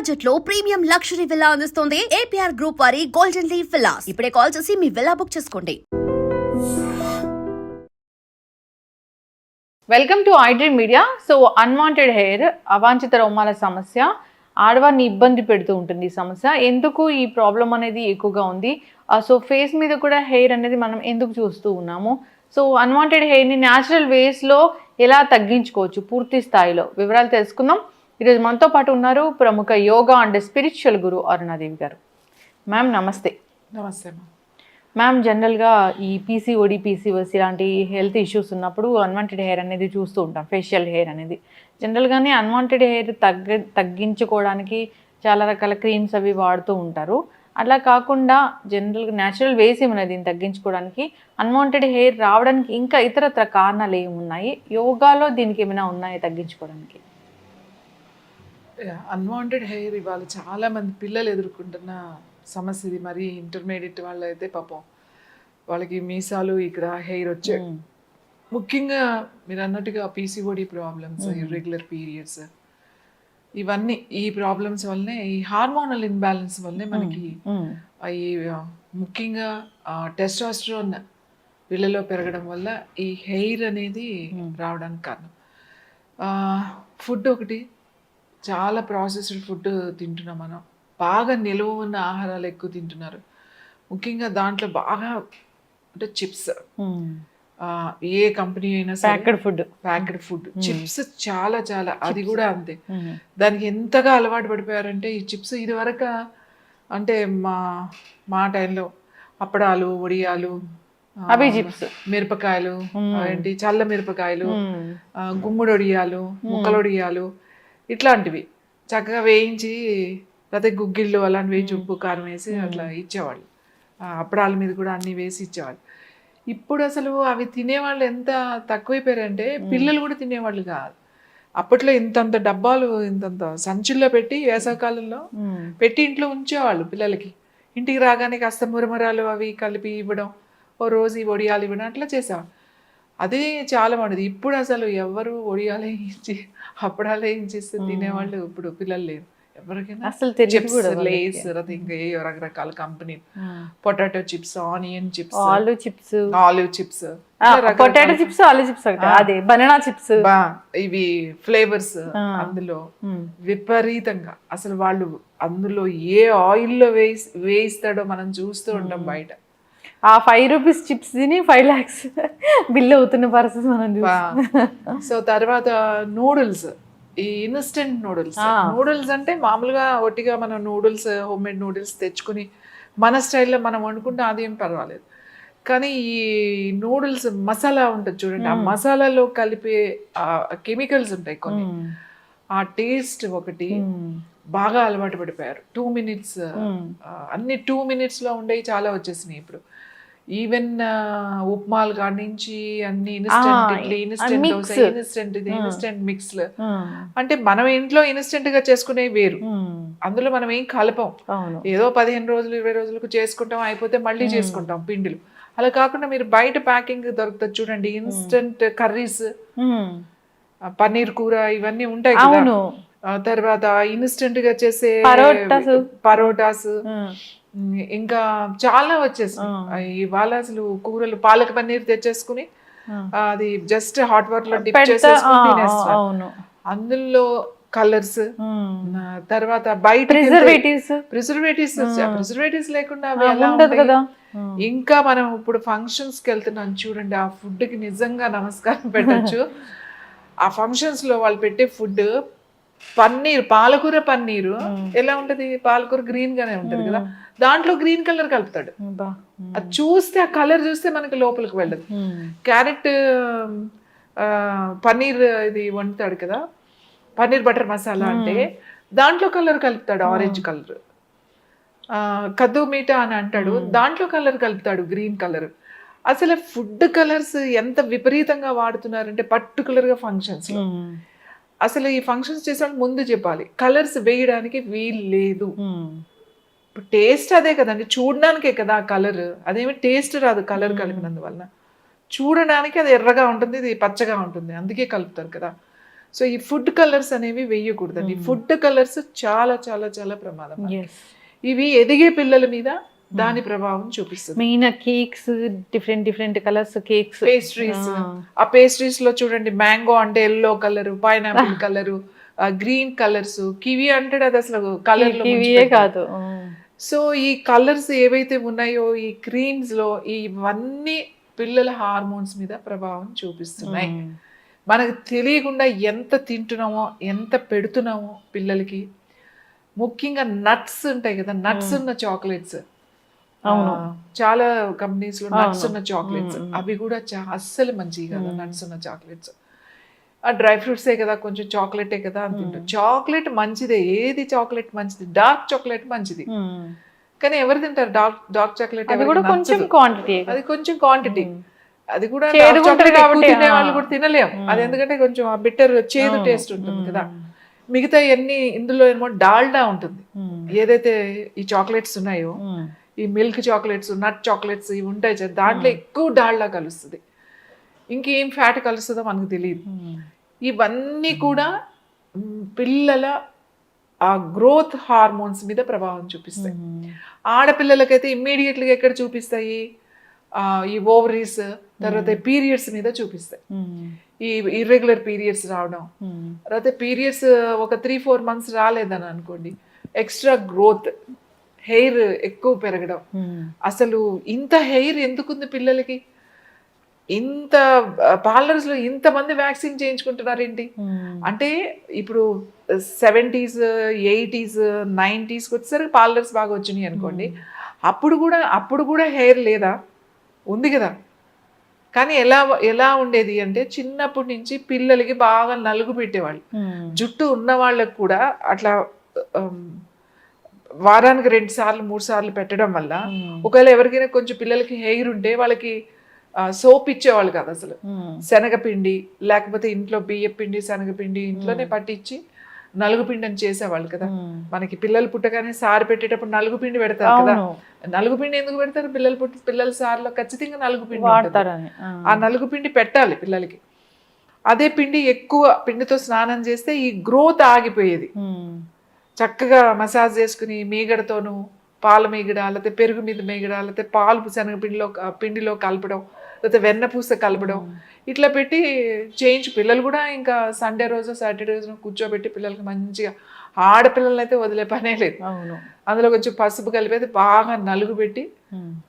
బడ్జెట్లో premium luxury villa అందిస్తుంది APR group వారి గోల్డెన్ లీవ్ విల్లాస్ ఇప్పుడే కాల్ చేసి మీ విల్లా బుక్ చేసుకోండి. Welcome to iDream media. So unwanted hair అవాంఛిత రోమాల సమస్య ఆడవారిని ఇబ్బంది పెడుతూ ఉంటుంది ఈ సమస్య. ఎందుకు ఈ ప్రాబ్లం అనేది ఎక్కువగా ఉంది? సో ఫేస్ మీద కూడా హెయిర్ అనేది మనం ఎందుకు చూస్తూ ఉన్నాము? సో అన్వాంటెడ్ హెయిర్ని న్యాచురల్ వేస్లో ఎలా తగ్గించుకోవచ్చు? పూర్తి స్థాయిలో వివరాలు తెలుసుకుందాం. ఈరోజు మనతో పాటు ఉన్నారు ప్రముఖ yoga and spiritual guru Arunadevi garu. Ma'am నమస్తే. నమస్తే అమ్మా మ్యామ్ జనరల్గా ఈ పీసీఓడి పీసీఓస్ ఇలాంటి హెల్త్ ఇష్యూస్ ఉన్నప్పుడు అన్వాంటెడ్ హెయిర్ అనేది చూస్తూ ఉంటాం ఫేషియల్ హెయిర్ అనేది. జనరల్గానే అన్వాంటెడ్ హెయిర్ తగ్గ తగ్గించుకోవడానికి చాలా రకాల క్రీమ్స్ అవి వాడుతూ ఉంటారు. అలా కాకుండా జనరల్గా న్యాచురల్ వేస్ ఏమైనా దీన్ని తగ్గించుకోవడానికి అన్వాంటెడ్ హెయిర్ రావడానికి ఇంకా ఇతరత్ర కారణాలు ఏమున్నాయి? యోగాలో దీనికి ఏమైనా ఉన్నాయా తగ్గించుకోవడానికి? అన్వాంటెడ్ హెయిర్ ఇవాళ చాలా మంది పిల్లలు ఎదుర్కొంటున్న సమస్య ఇది. మరి ఇంటర్మీడియట్ వాళ్ళు అయితే పాపం వాళ్ళకి మీసాలు ఇక్కడ హెయిర్ వచ్చే ముఖ్యంగా మీరు అన్నట్టుగా పీసీఓడి ప్రాబ్లమ్స్ ఇర్రెగ్యులర్ పీరియడ్స్ ఇవన్నీ ఈ ప్రాబ్లమ్స్ వల్లనే ఈ హార్మోనల్ ఇన్బ్యాలెన్స్ వల్లనే మనకి ఈ ఆ, ముఖ్యంగా టెస్టాస్ట్రోన్ వీళ్ళలో పెరగడం వల్ల ఈ హెయిర్ అనేది రావడానికి కారణం. ఫుడ్ ఒకటి చాలా ప్రాసెస్డ్ ఫుడ్ తింటున్నాం మనం. బాగా నిలువ ఉన్న ఆహారాలు ఎక్కువ తింటున్నారు. ముఖ్యంగా దాంట్లో బాగా అంటే చిప్స్. ఏ కంపెనీ అయినా packed food. Packed food. Chips చాలా చాలా. అది కూడా అంతే. దానికి ఎంతగా అలవాటు పడిపోయారంటే ఈ చిప్స్ ఇది వరకు అంటే మా మా టైంలో అప్పడాలు వడియాలు అవి చిప్స్. మిరపకాయలు ఏంటి చల్ల మిరపకాయలు గుమ్మడి వడియాలు ముక్కల వడియాలు ఇట్లాంటివి. చక్కగా వేయించి లేకపోతే గుగ్గిళ్ళు అలాంటి వేయించి ఉప్పు కారం వేసి అట్లా ఇచ్చేవాళ్ళు. అప్పడాల మీద కూడా అన్ని వేసి ఇచ్చేవాళ్ళు. ఇప్పుడు అసలు అవి తినేవాళ్ళు ఎంత తక్కువైపోయారంటే పిల్లలు కూడా తినేవాళ్ళు కాదు. అప్పట్లో ఇంతంత డబ్బాలు ఇంతంత సంచుల్లో పెట్టి వేసవకాలంలో పెట్టి ఇంట్లో ఉంచేవాళ్ళు పిల్లలకి. ఇంటికి రాగానే కాస్త మురమరాలు అవి కలిపి ఇవ్వడం ఓ రోజు ఈ వడియాలు ఇవ్వడం అట్లా చేసేవాళ్ళు. అదే చాలా బాగుండేది. ఇప్పుడు అసలు ఎవరు వడియాలు వేయించి అప్పడాలు వేయించిస్తే తినేవాళ్ళు ఇప్పుడు పిల్లలు లేరు. ఎవరికైనా అసలు చిప్స్. లేస్ ఇంకా ఏ రకరకాల company potato chips onion chips ఆలు chips. Olive chips potato chips ఆలు చిప్స్ అదే బనానా చిప్స్. ఇవి ఫ్లేవర్స్ అందులో విపరీతంగా. అసలు వాళ్ళు అందులో ఏ ఆయిల్లో వేసి వేయిస్తాడో మనం చూస్తూ ఉంటాం బయట. ఆ ఫైవ్ రూపీస్ చిప్స్ తిని ఫైవ్ లాక్స్ బిల్ అవుతున్న పరిస్థితి మనం చూస్తాం సో తర్వాత నూడిల్స్ ఈ ఇన్స్టెంట్ నూడిల్స్ నూడిల్స్ అంటే మామూలుగా ఒట్టిగా మనం నూడిల్స్ హోమ్ మేడ్ నూడిల్స్ తెచ్చుకుని మన స్టైల్లో మనం వండుకుంటే అదేం పర్వాలేదు. కానీ ఈ నూడిల్స్ మసాలా ఉంటుంది చూడండి ఆ మసాలాలో కలిపే కెమికల్స్ ఉంటాయి కొన్ని. ఆ టేస్ట్ ఒకటి బాగా అలవాటు పడిపోయారు. టూ మినిట్స్ అన్ని టూ మినిట్స్లో ఉండేవి చాలా వచ్చేసినాయి ఇప్పుడు. ఈవెన్ ఉప్మాలు కాడి నుంచి అన్ని instant idli instant dosa instant ఇది ఇన్స్టెంట్ మిక్స్ అంటే మనం ఇంట్లో ఇన్స్టెంట్గా చేసుకునే వేరు. అందులో మనం ఏం కలపం. ఏదో పదిహేను రోజులు ఇరవై రోజులకు చేసుకుంటాం అయిపోతే మళ్ళీ చేసుకుంటాం పిండిలు. అలా కాకుండా మీరు బయట ప్యాకింగ్ దొరుకుతుంది చూడండి ఇన్స్టెంట్ కర్రీస్ పన్నీర్ కూర ఇవన్నీ ఉంటాయి కదా. తర్వాత ఇన్స్టెంట్గా చేసే పరోటాస్. ఇంకా చాలా వచ్చేసాయి ఇవాళ అసలు కూరలు పాలక పన్నీర్ తెచ్చేసుకుని అది జస్ట్ హాట్ వాటర్లో డిప్ చేసేసుకుని అందులో కలర్స్ తర్వాత బయట ప్రిజర్వేటివ్స్ ప్రిజర్వేటివ్స్ ప్రిజర్వేటివ్స్ లేకుండా ఉండదు? కదా. ఇంకా మనం ఇప్పుడు ఫంక్షన్స్కి వెళ్తున్నాం చూడండి ఆ ఫుడ్కి నిజంగా నమస్కారం పెట్టచ్చు. ఆ ఫంక్షన్స్లో వాళ్ళు పెట్టే ఫుడ్ పన్నీర్ పాలకూర పన్నీరు ఎలా ఉంటది? పాలకూర గ్రీన్ గానే ఉంటది కదా. దాంట్లో గ్రీన్ కలర్ కలుపుతాడు. అది చూస్తే ఆ కలర్ చూస్తే మనకి లోపలికి వెళ్ళదు. క్యారెట్ పన్నీర్ ఇది వండుతాడు కదా. పన్నీర్ బటర్ మసాలా అంటే దాంట్లో కలర్ కలుపుతాడు ఆరెంజ్ కలర్. కద్దు మీఠా అని అంటాడు. దాంట్లో కలర్ కలుపుతాడు గ్రీన్ కలర్. అసలు ఫుడ్ కలర్స్ ఎంత విపరీతంగా వాడుతున్నారంటే particular గా ఫంక్షన్స్ అసలు ఈ ఫంక్షన్స్ చేసే వాళ్ళు ముందు చెప్పాలి కలర్స్ వేయడానికి వీలు లేదు. ఇప్పుడు టేస్ట్ అదే కదండి. చూడడానికే కదా ఆ కలర్ అదేమి టేస్ట్ రాదు కలర్ కలిపినందువల్ల చూడడానికి అది ఎర్రగా ఉంటుంది ఇది పచ్చగా ఉంటుంది. అందుకే కలుపుతారు కదా. సో ఈ ఫుడ్ కలర్స్ అనేవి వేయకూడదండి. ఫుడ్ కలర్స్ చాలా చాలా చాలా ప్రమాదం ఇవి ఎదిగే పిల్లల మీద దాని ప్రభావం చూపిస్తుంది. Main cakes different different colours cakes pastries ఆ. పేస్ట్రీస్లో చూడండి మ్యాంగో అంటే yellow colour pineapple colour green colours kiwi అంటే అది అసలు కలర్ ఇవే కాదు. సో ఈ కలర్స్ ఏవైతే ఉన్నాయో ఈ క్రీమ్స్లో ఇవన్నీ పిల్లల హార్మోన్స్ మీద ప్రభావం చూపిస్తున్నాయి. మనకు తెలియకుండా ఎంత తింటున్నామో ఎంత పెడుతున్నామో పిల్లలకి. ముఖ్యంగా నట్స్ ఉంటాయి కదా నట్స్ ఉన్న చాక్లెట్స్. అవును. చాలా కంపెనీస్లో నట్స్. ఉన్న చాక్లెట్స్. అవి కూడా అస్సలు మంచివి కదా నట్స్ ఉన్న చాక్లెట్స్. ఆ డ్రై ఫ్రూట్సే కదా కొంచెం చాక్లెటే కదా అంటుంటారు. చాక్లెట్ మంచిదే ఏది చాక్లెట్ మంచిది? డార్క్ చాక్లెట్ మంచిది. కానీ ఎవరు తింటారు? డార్క్ డార్క్ చాక్లెట్ అది కూడా కొంచెం క్వాంటిటీ అది కొంచెం క్వాంటిటీ అది కూడా తినే. వాళ్ళు కూడా తినలేం అది ఎందుకంటే కొంచెం ఆ బిట్టర్ చేదు. టేస్ట్ ఉంటుంది కదా. మిగతా అన్ని ఇందులో ఏమో డాల్డా ఉంటుంది. ఏదైతే ఈ చాక్లెట్స్ ఉన్నాయో ఈ మిల్క్ చాక్లెట్స్ నట్ చాక్లెట్స్ ఇవి ఉంటాయి దాంట్లో ఎక్కువ డాల్డా కలుస్తుంది. ఇంకేం ఫ్యాట్ కలుస్తుందో మనకు తెలియదు ఇవన్నీ కూడా పిల్లల ఆ గ్రోత్ హార్మోన్స్ మీద ప్రభావం చూపిస్తాయి. ఆడపిల్లలకైతే ఇమ్మీడియట్గా ఎక్కడ చూపిస్తాయి? ఈ ఓవరీస్ తర్వాత పీరియడ్స్ మీద చూపిస్తాయి. ఈ ఇర్రెగ్యులర్ పీరియడ్స్ రావడం. తర్వాత పీరియడ్స్ ఒక త్రీ ఫోర్ మంత్స్ రాలేదని అనుకోండి ఎక్స్ట్రా గ్రోత్ హెయిర్ ఎక్కువ పెరగడం. అసలు ఇంత హెయిర్ ఎందుకుంది పిల్లలకి? ఇంత పార్లర్స్లో ఇంతమంది వ్యాక్సిన్ చేయించుకుంటున్నారు ఏంటి అంటే ఇప్పుడు సెవెంటీస్ ఎయిటీస్ నైంటీస్కి వచ్చేసరికి పార్లర్స్ బాగా వచ్చినాయి అనుకోండి. అప్పుడు కూడా అప్పుడు కూడా హెయిర్ లేదా? ఉంది కదా. కానీ ఎలా ఎలా ఉండేది అంటే చిన్నప్పటి నుంచి పిల్లలకి బాగా నలుగు పెట్టేవాళ్ళు. జుట్టు ఉన్న వాళ్ళకు కూడా అట్లా వారానికి రెండు సార్లు మూడు సార్లు పెట్టడం వల్ల ఒకవేళ ఎవరికైనా కొంచెం పిల్లలకి హెయిర్ ఉంటే వాళ్ళకి సోప్ ఇచ్చేవాళ్ళు కాదు అసలు. శనగపిండి లేకపోతే ఇంట్లో బియ్య పిండి శనగపిండి ఇంట్లోనే పట్టించి నలుగు పిండి అని చేసేవాళ్ళు కదా. మనకి పిల్లలు పుట్టగానే సారు పెట్టేటప్పుడు నలుగు పిండి పెడతారు కదా. నలుగు పిండి ఎందుకు పెడతారు? పిల్లలు పుట్టి పిల్లల సార్లో ఖచ్చితంగా నలుగు పిండి ఉంటుంది. వాడతారని. ఆ. నలుగు పిండి పెట్టాలి పిల్లలకి. అదే పిండి ఎక్కువ పిండితో స్నానం చేస్తే ఈ గ్రోత్ ఆగిపోయేది. చక్కగా మసాజ్ చేసుకుని మీగడతోనూ పాల మీగడ లేకపోతే పెరుగు మీద మీగడ లేకపోతే పాలు శనగపిండిలో పిండిలో కలపడం లేకపోతే వెన్నపూస కలపడం. ఇట్లా పెట్టి చేయించు. పిల్లలు కూడా ఇంకా సండే రోజు సాటర్డే రోజు కూర్చోబెట్టి పిల్లలకి మంచిగా ఆడపిల్లల్ని అయితే వదిలే పనే లేదు. అవును. అందులో కొంచెం పసుపు కలిపేది బాగా నలుగు పెట్టి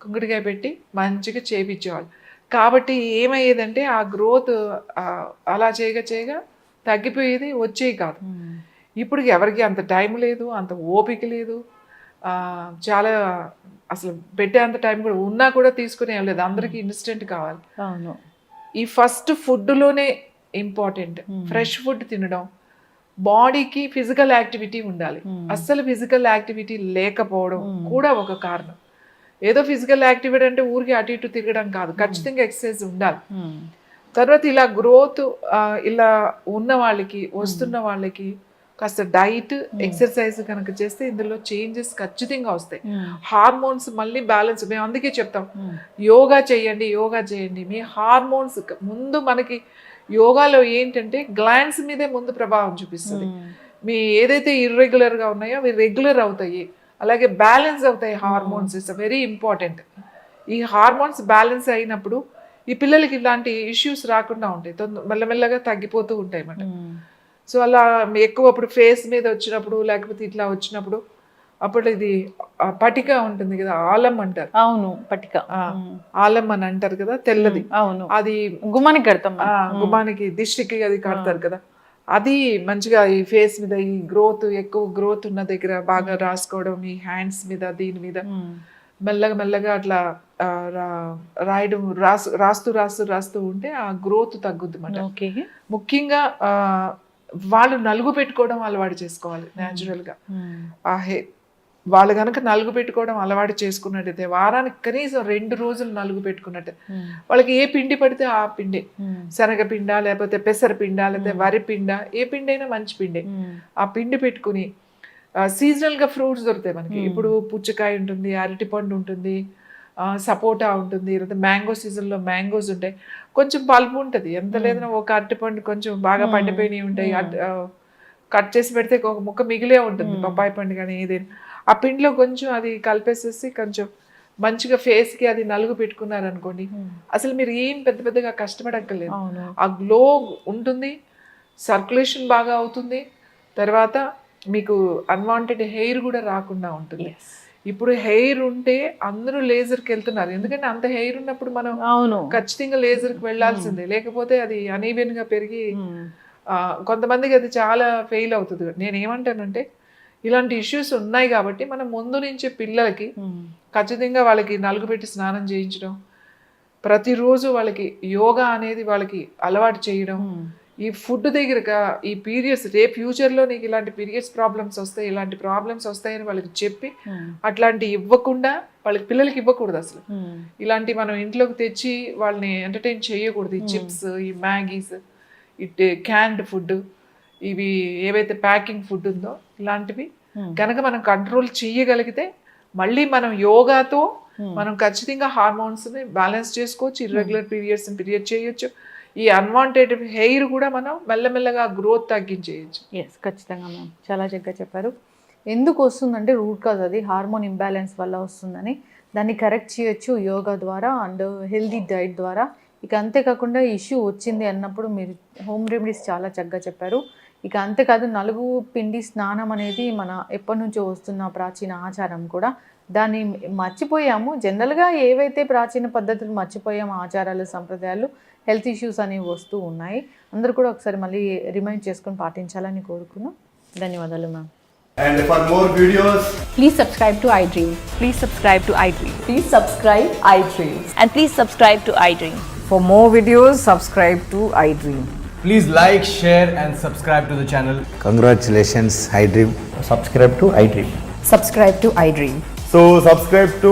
కుంకుడికాయ పెట్టి మంచిగా చేపించేవాళ్ళు. కాబట్టి ఏమయ్యేదంటే ఆ గ్రోత్ అలా చేయగా చేయగా తగ్గిపోయేది వచ్చేవి కాదు. ఇప్పుడు ఎవరికి అంత టైం లేదు అంత ఓపిక లేదు. చాలా అసలు పెట్టే అంత టైం కూడా ఉన్నా కూడా తీసుకునే లేదు. అందరికీ ఇన్స్టెంట్ కావాలి. అవును. ఈ ఫస్ట్ ఫుడ్లోనే ఇంపార్టెంట్. ఫ్రెష్ ఫుడ్ తినడం. బాడీకి ఫిజికల్ యాక్టివిటీ ఉండాలి. అస్సలు ఫిజికల్ యాక్టివిటీ లేకపోవడం కూడా ఒక కారణం. ఏదో ఫిజికల్ యాక్టివిటీ అంటే ఊరికి అటు ఇటు తిరగడం కాదు. ఖచ్చితంగా ఎక్సర్సైజ్ ఉండాలి. తర్వాత ఇలా గ్రోత్ ఇలా ఉన్న వాళ్ళకి వస్తున్న వాళ్ళకి కాస్త డైట్ ఎక్సర్సైజ్ కనుక చేస్తే ఇందులో చేంజెస్ ఖచ్చితంగా వస్తాయి. హార్మోన్స్ మళ్ళీ బ్యాలెన్స్ మేము అందుకే చెప్తాం యోగా చేయండి యోగా చేయండి. మీ హార్మోన్స్ ముందు మనకి యోగాలో ఏంటంటే గ్లాండ్స్ మీదే ముందు ప్రభావం చూపిస్తుంది. మీ ఏదైతే irregular గా ఉన్నాయో అవి రెగ్యులర్ అవుతాయి. అలాగే బ్యాలెన్స్ అవుతాయి హార్మోన్స్ ఇట్స్ వెరీ ఇంపార్టెంట్ ఈ హార్మోన్స్ బ్యాలెన్స్ అయినప్పుడు ఈ పిల్లలకి ఇలాంటి ఇష్యూస్ రాకుండా ఉంటాయి. మెల్లమెల్లగా తగ్గిపోతూ ఉంటాయి అన్నమాట. సో అలా ఎక్కువ అప్పుడు ఫేస్ మీద వచ్చినప్పుడు లేకపోతే ఇట్లా వచ్చినప్పుడు అప్పుడు ఇది పటిక ఉంటుంది కదా ఆలం అంటారు. అవును పట్టిక ఆ, ఆలం అని అంటారు కదా తెల్లది. అవును. అది గుమ్మానికి కడతాం ఆ, గుమ్మానికి దిష్టికి అది కడతారు కదా. అది మంచిగా ఈ ఫేస్ మీద ఈ గ్రోత్ ఎక్కువ గ్రోత్ ఉన్న దగ్గర బాగా రాసుకోవడం ఈ హ్యాండ్స్ మీద దీని మీద మెల్లగా మెల్లగా అట్లా రాయడం రాసు రాస్తూ రాస్తూ రాస్తూ ఉంటే ఆ గ్రోత్ తగ్గుద్ది ఓకే. ముఖ్యంగా ఆ, వాళ్ళు నలుగు పెట్టుకోవడం అలవాటు చేసుకోవాలి natural గా. ఆ హే వాళ్ళు కనుక నలుగు పెట్టుకోవడం అలవాటు చేసుకున్నట్టయితే వారానికి కనీసం రెండు రోజులు నలుగు పెట్టుకున్నట్టే. వాళ్ళకి ఏ పిండి పడితే ఆ పిండి. శనగపిండ లేకపోతే పెసరపిండ లేకపోతే వరి పిండ ఏ పిండి అయినా మంచి పిండే. ఆ పిండి పెట్టుకుని సీజనల్గా ఫ్రూట్స్ దొరుకుతాయి మనకి. ఇప్పుడు పుచ్చకాయ ఉంటుంది అరటిపండు ఉంటుంది సపోటా ఉంటుంది లేదా మ్యాంగో సీజన్లో మ్యాంగోస్ ఉంటాయి. కొంచెం పల్పు ఉంటుంది. ఎంత లేదన్నా ఒక అరటిపండు కొంచెం బాగా పండిపోయినవి ఉంటాయి. కట్ చేసి పెడితే ఒక ముక్క మిగిలే ఉంటుంది. పప్పాయి పండు కానీ ఏదైనా. ఆ పిండిలో కొంచెం అది కలిపేసేసి కొంచెం మంచిగా face కి అది నలుగు పెట్టుకున్నారు అనుకోండి అసలు మీరు ఏం పెద్ద పెద్దగా కష్టపడక్కర్లేదు. ఆ గ్లో ఉంటుంది సర్క్యులేషన్ బాగా అవుతుంది. తర్వాత మీకు అన్వాంటెడ్ హెయిర్ కూడా రాకుండా ఉంటుంది. ఇప్పుడు హెయిర్ ఉంటే అందరూ లేజర్కి వెళ్తున్నారు. ఎందుకంటే అంత హెయిర్ ఉన్నప్పుడు మనం అవును. ఖచ్చితంగా లేజర్కి వెళ్ళాల్సిందే. లేకపోతే అది uneven గా పెరిగి కొంతమందికి అది చాలా ఫెయిల్ అవుతుంది. నేను ఏమంటానంటే ఇలాంటి ఇష్యూస్ ఉన్నాయి కాబట్టి మనం ముందు నుంచి పిల్లలకి. ఖచ్చితంగా వాళ్ళకి నలుగు పెట్టి స్నానం చేయించడం ప్రతిరోజు వాళ్ళకి యోగా అనేది వాళ్ళకి అలవాటు చేయడం. ఈ ఫుడ్ దగ్గరగా ఈ పీరియడ్స్ రేపు ఫ్యూచర్లో నీకు ఇలాంటి పీరియడ్స్ ప్రాబ్లమ్స్ వస్తాయి ఇలాంటి ప్రాబ్లమ్స్ వస్తాయని వాళ్ళకి చెప్పి. అట్లాంటి ఇవ్వకుండా వాళ్ళకి పిల్లలకి ఇవ్వకూడదు అసలు. ఇలాంటి మనం ఇంట్లోకి తెచ్చి వాళ్ళని ఎంటర్టైన్ చేయకూడదు ఈ చిప్స్ ఈ మ్యాగీస్ ఈ క్యాన్డ్ ఫుడ్ ఇవి ఏవైతే ప్యాకింగ్ ఫుడ్ ఉందో ఇలాంటివి. కనుక మనం కంట్రోల్ చేయగలిగితే మళ్ళీ మనం యోగాతో. మనం ఖచ్చితంగా హార్మోన్స్ని బ్యాలెన్స్ చేసుకోవచ్చు ఇర్రెగ్యులర్ పీరియడ్స్ పీరియడ్ చేయొచ్చు ఈ అన్వాంటెడ్ హెయిర్ కూడా మనం మెల్లమెల్లగా గ్రోత్ తగ్గించేయచ్చు. ఎస్ ఖచ్చితంగా మ్యామ్ చాలా చక్కగా చెప్పారు. ఎందుకు వస్తుందంటే రూట్ కాజ్ అది హార్మోన్ ఇంబ్యాలెన్స్ వల్ల వస్తుందని. దాన్ని కరెక్ట్ చేయొచ్చు యోగా ద్వారా అండ్ హెల్దీ డైట్ ద్వారా. ఇక అంతేకాకుండా ఇష్యూ వచ్చింది అన్నప్పుడు మీరు హోమ్ రెమెడీస్ చాలా చక్కగా చెప్పారు. ఇక అంతేకాదు నలుగు పిండి స్నానం అనేది మన ఎప్పటి నుంచో వస్తున్న ప్రాచీన ఆచారం కూడా. దాన్ని మర్చిపోయాము. జనరల్గా ఏవైతే ప్రాచీన పద్ధతులు మర్చిపోయాము ఆచారాలు సంప్రదాయాలు హెల్త్ ఇష్యూస్ అనేవి వస్తూ ఉన్నాయి అందరూ కూడా ఒకసారి మళ్ళీ రిమైండ్ చేసుకొని పాటించాలని కోరుకున్నాం ధన్యవాదాలు ma'am And for more videos, Please subscribe to iDream. Please subscribe to iDream. Please subscribe iDream. And please subscribe to iDream. For more videos, subscribe to iDream. please like, share, and subscribe to the channel. Congratulations, iDream. subscribe to iDream. Subscribe to iDream. So subscribe to